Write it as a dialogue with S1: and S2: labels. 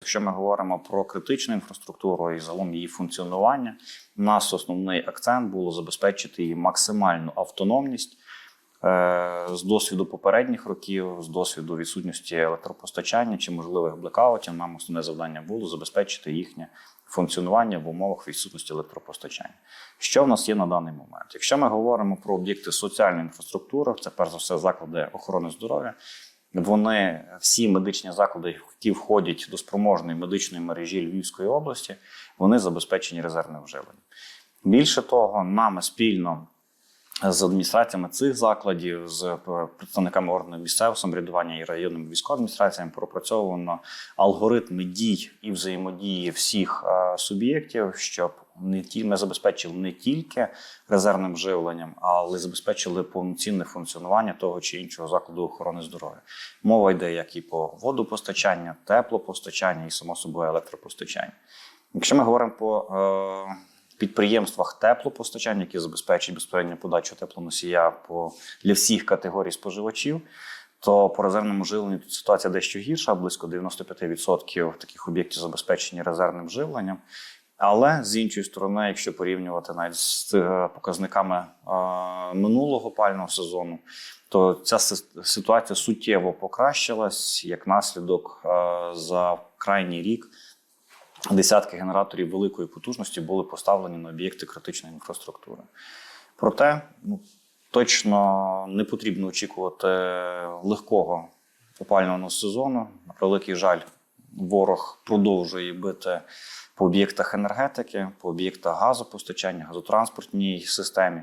S1: Якщо ми говоримо про критичну інфраструктуру і загалом її функціонування, у нас основний акцент було забезпечити її максимальну автономність. Е, З досвіду попередніх років, з досвіду відсутності електропостачання чи можливих блекаутів, нам основне завдання було забезпечити їхнє функціонування в умовах відсутності електропостачання. Що в нас є на даний момент? Якщо ми говоримо про об'єкти соціальної інфраструктури, це перш за все заклади охорони здоров'я. Вони всі медичні заклади, які входять до спроможної медичної мережі Львівської області, вони забезпечені резервним вживленням. Більше того, нами спільно з адміністраціями цих закладів, з представниками органів місцевого самоврядування і районними військовими адміністраціями пропрацьовано алгоритми дій і взаємодії всіх е, суб'єктів, щоб не ті ми забезпечили не тільки резервним живленням, але забезпечили повноцінне функціонування того чи іншого закладу охорони здоров'я. Мова йде як і по водопостачання, теплопостачання і само собою електропостачання. Якщо ми говоримо по е, підприємствах теплопостачання, які забезпечують безпосередньо подачу теплоносія по для всіх категорій споживачів, то по резервному живленню тут ситуація дещо гірша, близько 95% таких об'єктів забезпечені резервним живленням. Але з іншої сторони, якщо порівнювати навіть з е, показниками е, минулого пального сезону, то ця ситуація суттєво покращилась як наслідок е, за крайній рік. Десятки генераторів великої потужності були поставлені на об'єкти критичної інфраструктури. Проте ну, точно не потрібно очікувати легкого опалювального сезону. На превеликий жаль, ворог продовжує бити по об'єктах енергетики, по об'єктах газопостачання, газотранспортній системі.